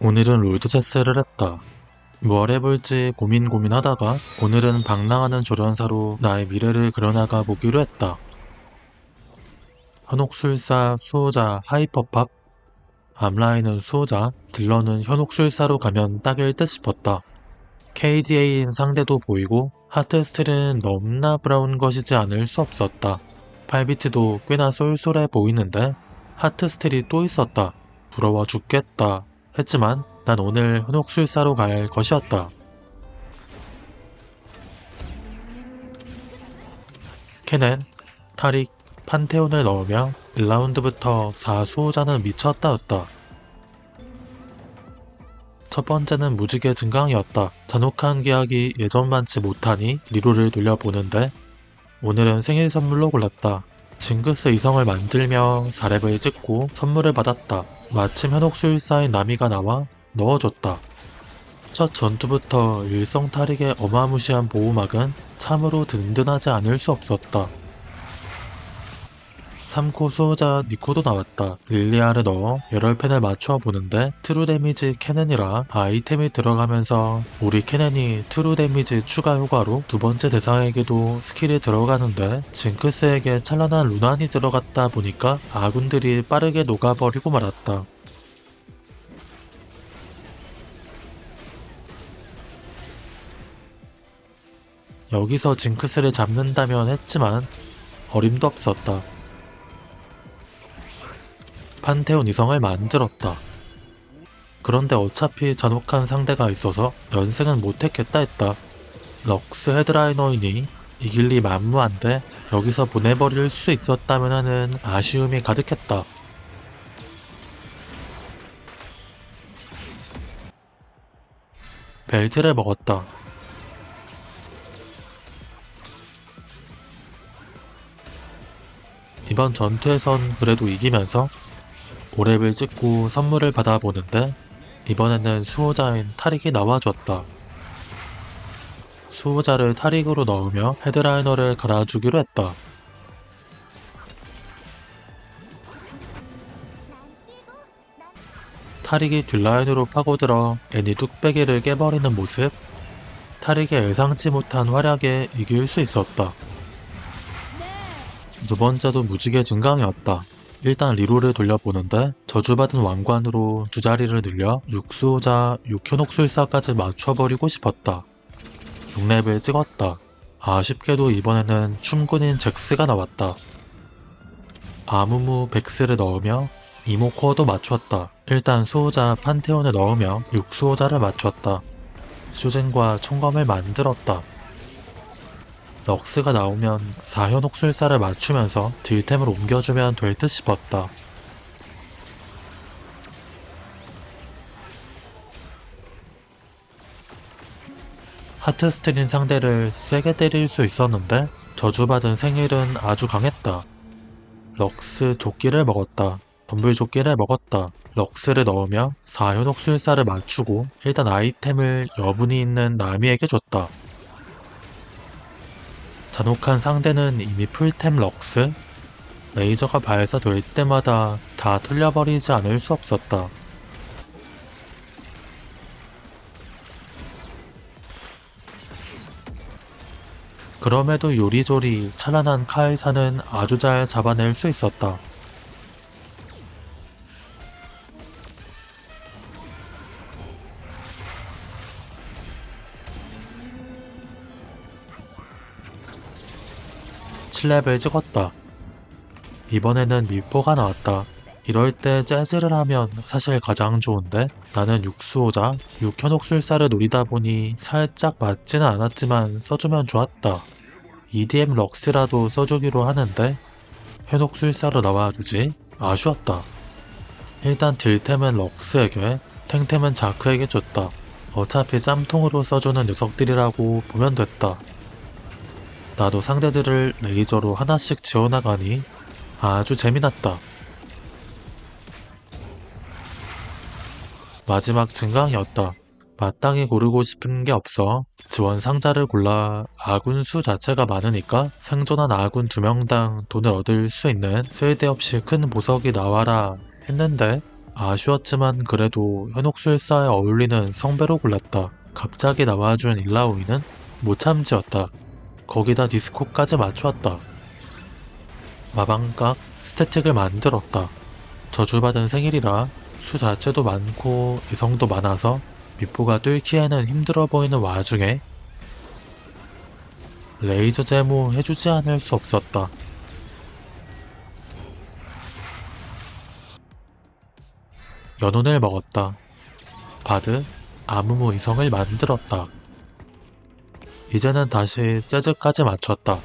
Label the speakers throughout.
Speaker 1: 오늘은 롤드체스를 했다. 뭘 해볼지 고민 고민하다가 오늘은 방랑하는 조련사로 나의 미래를 그려나가 보기로 했다. 현옥술사, 수호자, 하이퍼팝 암라인은 수호자, 딜러는 현옥술사로 가면 딱일 듯 싶었다. KDA인 상대도 보이고 하트스틸은 넘나 브라운 것이지 않을 수 없었다. 8비트도 꽤나 쏠쏠해 보이는데 하트스틸이 또 있었다. 부러워 죽겠다. 했지만 난 오늘 현옥술사로 갈 것이었다. 캐넨, 타릭, 판테온을 넣으며 1라운드부터 4수호자는 미쳤다였다. 첫 번째는 무지개 증강이었다. 잔혹한 계약이 예전만치 못하니 리로를 돌려보는데 오늘은 생일 선물로 골랐다. 징크스 이성을 만들며 4렙을 찍고 선물을 받았다. 마침 현옥술사인 나미가 나와 넣어줬다. 첫 전투부터 일성 탈익의 어마무시한 보호막은 참으로 든든하지 않을 수 없었다. 3코 수호자 니코도 나왔다. 릴리아를 넣어 열혈 펜을 맞춰 보는데 트루 데미지 캐넨이라 아이템이 들어가면서 우리 캐넨이 트루 데미지 추가 효과로 두 번째 대상에게도 스킬이 들어가는데 징크스에게 찬란한 루난이 들어갔다 보니까 아군들이 빠르게 녹아버리고 말았다. 여기서 징크스를 잡는다면 했지만 어림도 없었다. 판테온 이성을 만들었다. 그런데 어차피 잔혹한 상대가 있어서 연승은 못했겠다 했다. 럭스 헤드라이너이니 이길 리 만무한데 여기서 보내버릴 수 있었다면 하는 아쉬움이 가득했다. 벨트를 먹었다. 이번 전투에선 그래도 이기면서 오랩을 찍고 선물을 받아보는데 이번에는 수호자인 타릭이 나와줬다. 수호자를 타릭으로 넣으며 헤드라이너를 갈아주기로 했다. 타릭이 뒷라인으로 파고들어 애니 뚝배기를 깨버리는 모습 타릭의 예상치 못한 활약에 이길 수 있었다. 두 번째도 무지개 증강이었다. 일단 리로를 돌려보는데 저주받은 왕관으로 두 자리를 늘려 육수호자 육현옥술사까지 맞춰버리고 싶었다. 6렙을 찍었다. 아쉽게도 이번에는 춤군인 잭스가 나왔다. 아무무 백스를 넣으며 이모코어도 맞췄다. 일단 수호자 판테온을 넣으며 육수호자를 맞췄다. 쇼젠과 총검을 만들었다. 럭스가 나오면 4현 옥술사를 맞추면서 딜템을 옮겨주면 될 듯 싶었다. 하트스트린 상대를 세게 때릴 수 있었는데 저주받은 생일은 아주 강했다. 럭스 조끼를 먹었다. 덤블 조끼를 먹었다. 럭스를 넣으며 4현 옥술사를 맞추고 일단 아이템을 여분이 있는 나미에게 줬다. 잔혹한 상대는 이미 풀템 럭스? 레이저가 발사 될 때마다 다 털려버리지 않을 수 없었다. 그럼에도 요리조리 찬란한 카이사는 아주 잘 잡아낼 수 있었다. 칠렙을 찍었다. 이번에는 미포가 나왔다. 이럴 때 재즈를 하면 사실 가장 좋은데 나는 육수호자, 육현옥술사를 노리다 보니 살짝 맞지는 않았지만 써주면 좋았다. EDM 럭스라도 써주기로 하는데 현옥술사로 나와주지 아쉬웠다. 일단 딜템은 럭스에게 탱템은 자크에게 줬다. 어차피 짬통으로 써주는 녀석들이라고 보면 됐다. 나도 상대들을 레이저로 하나씩 지어나가니 아주 재미났다. 마지막 증강이었다. 마땅히 고르고 싶은 게 없어 지원 상자를 골라 아군 수 자체가 많으니까 생존한 아군 두 명당 돈을 얻을 수 있는 쓸데없이 큰 보석이 나와라 했는데 아쉬웠지만 그래도 현옥술사에 어울리는 성배로 골랐다. 갑자기 나와준 일라오이는 못 참지였다. 거기다 디스코까지 맞추었다. 마방각 스태틱을 만들었다. 저주받은 생일이라 수 자체도 많고 이성도 많아서 미포가 뚫기에는 힘들어 보이는 와중에 레이저 제모 해주지 않을 수 없었다. 연운을 먹었다. 바드 아무무 이성을 만들었다. 이제는 다시 재즈까지 맞췄다.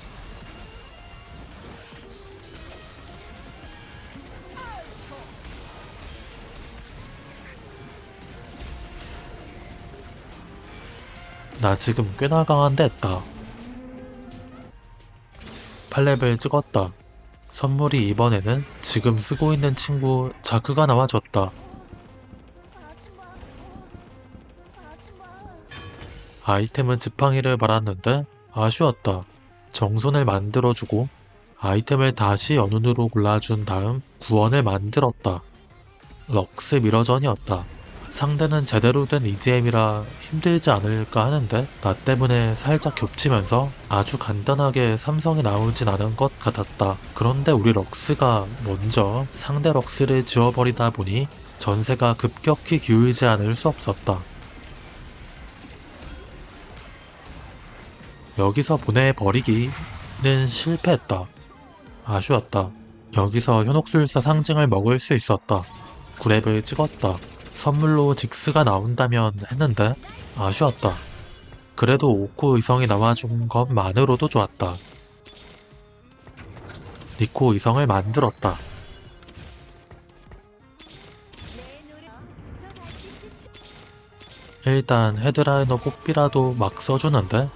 Speaker 1: 나 지금 꽤나 강한데 했다. 8렙을 찍었다. 선물이 이번에는 지금 쓰고 있는 친구 자크가 나와줬다. 아이템은 지팡이를 받았는데 아쉬웠다. 정손을 만들어주고 아이템을 다시 연운으로 골라준 다음 구원을 만들었다. 럭스 미러전이었다. 상대는 제대로 된 EGM이라 힘들지 않을까 하는데 나 때문에 살짝 겹치면서 아주 간단하게 삼성이 나오진 않은 것 같았다. 그런데 우리 럭스가 먼저 상대 럭스를 지워버리다 보니 전세가 급격히 기울지 않을 수 없었다. 여기서 보내버리기는 실패했다. 아쉬웠다. 여기서 현옥술사 상징을 먹을 수 있었다. 구랩을 찍었다. 선물로 직스가 나온다면 했는데 아쉬웠다. 그래도 오코 의성이 나와준 것만으로도 좋았다. 니코 의성을 만들었다. 일단 헤드라이너 뽑기라도 막 써주는데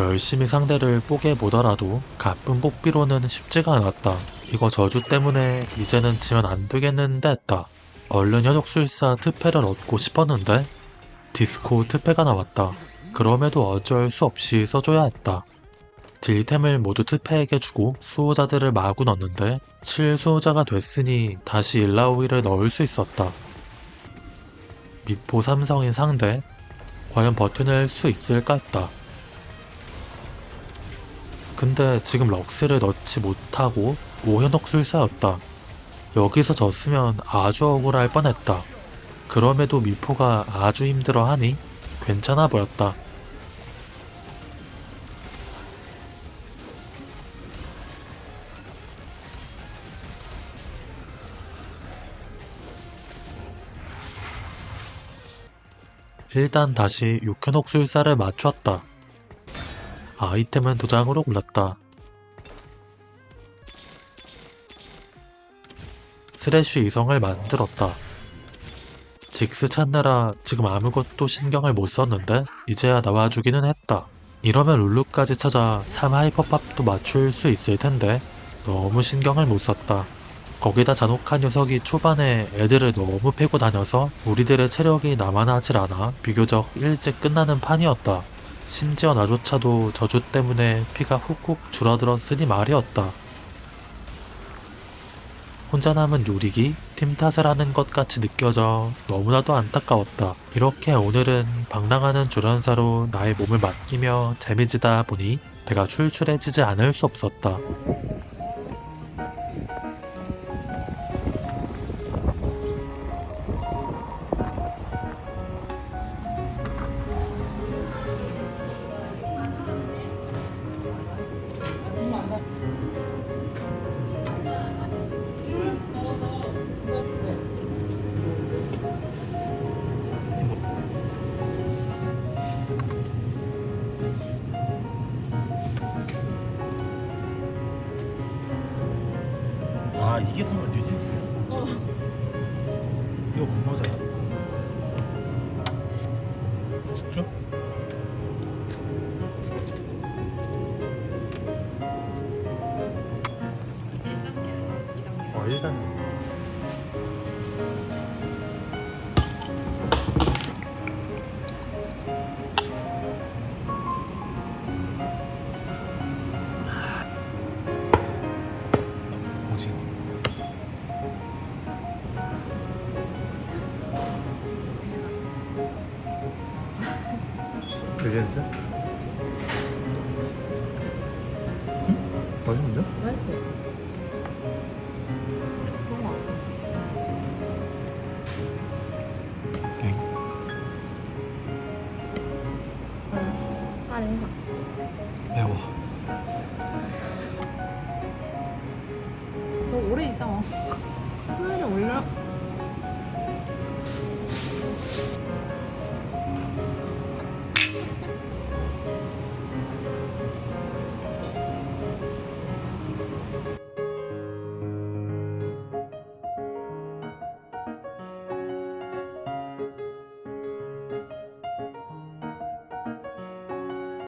Speaker 1: 열심히 상대를 뽀개 보더라도 가쁜 뽑기로는 쉽지가 않았다. 이거 저주 때문에 이제는 지면 안 되겠는데 했다. 얼른 현옥술사 특패를 얻고 싶었는데 디스코 특패가 나왔다. 그럼에도 어쩔 수 없이 써줘야 했다. 딜템을 모두 특패에게 주고 수호자들을 마구 넣는데 7수호자가 됐으니 다시 일라오이를 넣을 수 있었다. 미포 삼성인 상대 과연 버텨낼 수 있을까 했다. 근데 지금 럭스를 넣지 못하고 오현옥 술사였다. 여기서 졌으면 아주 억울할 뻔했다. 그럼에도 미포가 아주 힘들어하니 괜찮아 보였다. 일단 다시 육현옥 술사를 맞췄다. 아이템은 도장으로 골랐다. 스래쉬 이성을 만들었다. 직스 찾느라 지금 아무것도 신경을 못 썼는데 이제야 나와주기는 했다. 이러면 룰루까지 찾아 3 하이퍼팝도 맞출 수 있을 텐데 너무 신경을 못 썼다. 거기다 잔혹한 녀석이 초반에 애들을 너무 패고 다녀서 우리들의 체력이 남아나질 않아 비교적 일찍 끝나는 판이었다. 심지어 나조차도 저주 때문에 피가 훅훅 줄어들었으니 말이었다. 혼자 남은 요리기 팀 탓을 하는 것 같이 느껴져 너무나도 안타까웠다. 이렇게 오늘은 방랑하는 조련사로 나의 몸을 맡기며 재미지다 보니 배가 출출해지지 않을 수 없었다.
Speaker 2: 이거 뭔모 뉴진스?